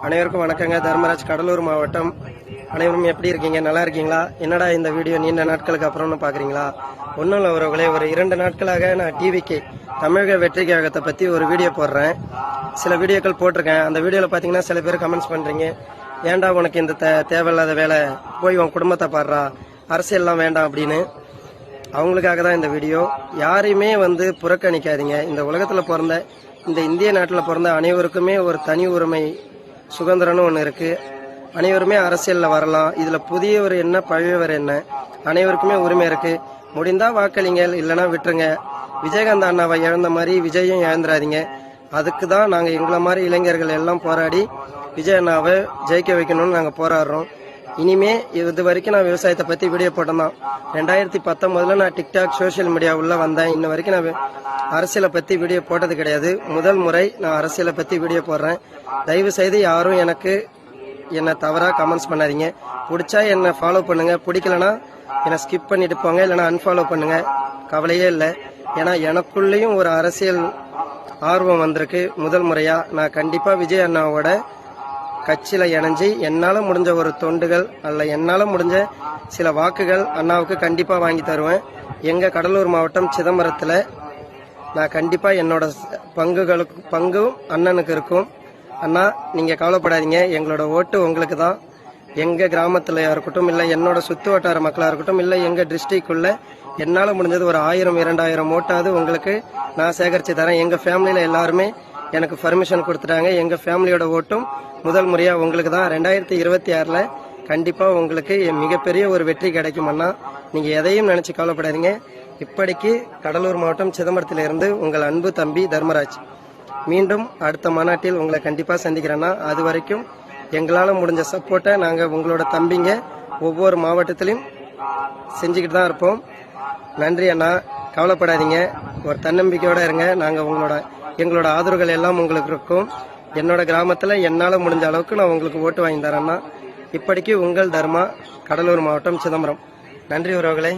அனைவருக்கும் வணக்கங்க. தர்மராஜ் கடலூர் மாவட்டம். அனைவரும் எப்படி இருக்கீங்க? நல்லா இருக்கீங்களா? என்னடா இந்த வீடியோ நீண்ட நாட்களுக்கு அப்புறம்னு பாக்குறீங்களா? ஒன்றும் இல்லை உறவுகளே ஒரு இரண்டு நாட்களாக நான் டிவிக்கு தமிழக வெற்றி கழகத்தை பற்றி ஒரு வீடியோ போடுறேன். சில வீடியோக்கள் போட்டிருக்கேன். அந்த வீடியோவில் பார்த்தீங்கன்னா சில பேர் கமெண்ட்ஸ் பண்ணுறீங்க ஏன்டா உனக்கு இந்த தே- தேவையில்லாத வேலை போய் உன் குடும்பத்தை பாடுறா? அரசியல்லாம் வேண்டாம் அப்படின்னு. அவங்களுக்காக தான் இந்த வீடியோ. யாரையுமே வந்து புறக்கணிக்காதீங்க. இந்த உலகத்தில் பிறந்த இந்த இந்திய நாட்டில் பிறந்த அனைவருக்குமே ஒரு தனி உரிமை சுதந்திரம்னு ஒன்று இருக்கு. அனைவருமே அரசியலில் வரலாம். இதில் புதியவர் என்ன பழையவர் என்ன அனைவருக்குமே உரிமை இருக்கு. முடிந்தா வாக்களிங்கள் இல்லைன்னா விட்டுருங்க. விஜயகாந்த் அண்ணாவை இழந்த மாதிரி விஜயும் இழந்துடாதீங்க. அதுக்கு தான் நாங்கள் எங்களை மாதிரி இளைஞர்கள் எல்லாம் போராடி விஜய் அண்ணாவை ஜெயிக்க வைக்கணும்னு நாங்கள் போராடுறோம். இனிமே இது வரைக்கும் நான் விவசாயத்தை பத்தி வீடியோ போட்டேன் ரெண்டாயிரத்தி பத்தொன்பதுல நான் டிக்டாக் சோஷியல் மீடியா உள்ள வந்தேன். இன்ன வரைக்கும் நான் அரசியலை பத்தி வீடியோ போட்டது கிடையாது. முதல் முறை நான் அரசியலை பத்தி வீடியோ போடுறேன். தயவு செய்து யாரும் எனக்கு என்னை தவறா கமெண்ட்ஸ் பண்ணாதீங்க. பிடிச்சா என்னை ஃபாலோ பண்ணுங்க. பிடிக்கலனா என்னை ஸ்கிப் பண்ணிட்டு போங்க. இல்லைன்னா அன்ஃபாலோ பண்ணுங்க. கவலையே இல்லை. ஏன்னா எனக்குள்ளேயும் ஒரு அரசியல் ஆர்வம் வந்திருக்கு. முதல் முறையா நான் கண்டிப்பா விஜய் அண்ணாவோட கட்சியில இணைஞ்சு என்னால முடிஞ்ச ஒரு தொண்டுகள் அல்ல என்னால முடிஞ்ச சில வாக்குகள் அண்ணாவுக்கு கண்டிப்பா வாங்கி தருவேன். எங்க கடலூர் மாவட்டம் சிதம்பரத்துல நான் கண்டிப்பா என்னோட பங்குகளுக்கு பங்கும் அண்ணனுக்கு இருக்கும். அண்ணா நீங்க கவலைப்படாதீங்க. எங்களோட ஓட்டு உங்களுக்கு தான். எங்க கிராமத்துல இருக்கட்டும் இல்ல என்னோட சுத்து வட்டார மக்களா இருக்கட்டும் இல்ல எங்க டிஸ்ட்ரிக்ட்குள்ள என்னால முடிஞ்சது ஒரு ஆயிரம் இரண்டாயிரம் ஓட்டாவது உங்களுக்கு நான் சேகரிச்சு தரேன். எங்க ஃபேமிலியில எல்லாருமே எனக்கு பர்மிஷன் கொடுத்துட்டாங்க. எங்க ஃபேமிலியோட ஓட்டும் முதல் முறையா உங்களுக்கு தான். ரெண்டாயிரத்தி இருபத்தி ஆறுல கண்டிப்பா உங்களுக்கு மிகப்பெரிய ஒரு வெற்றி கிடைக்கும் அண்ணா. நீங்க எதையும் நினைச்சு கவலைப்படாதீங்க. இப்படிக்கு கடலூர் மாவட்டம் சிதம்பரத்திலிருந்து உங்கள் அன்பு தம்பி தர்மராஜ். மீண்டும் அடுத்த மாநாட்டில் உங்களை கண்டிப்பா சந்திக்கிறேன்னா அது வரைக்கும் எங்களால முடிஞ்ச சப்போர்ட்டை நாங்க உங்களோட தம்பிங்க ஒவ்வொரு மாவட்டத்திலையும் செஞ்சுக்கிட்டு தான் இருப்போம். நன்றி அண்ணா. கவலைப்படாதீங்க. ஒரு தன்னம்பிக்கையோட இருங்க. நாங்க உங்களோட எங்களோட ஆதரவுகள் எல்லாம் உங்களுக்கு இருக்கும். என்னோட கிராமத்துல என்னால முடிஞ்ச அளவுக்கு நான் உங்களுக்கு ஓட்டு வாங்கி தரேன்னா இப்படிக்கு உங்கள் தர்மா கடலூர் மாவட்டம் சிதம்பரம். நன்றி உறவுகளை.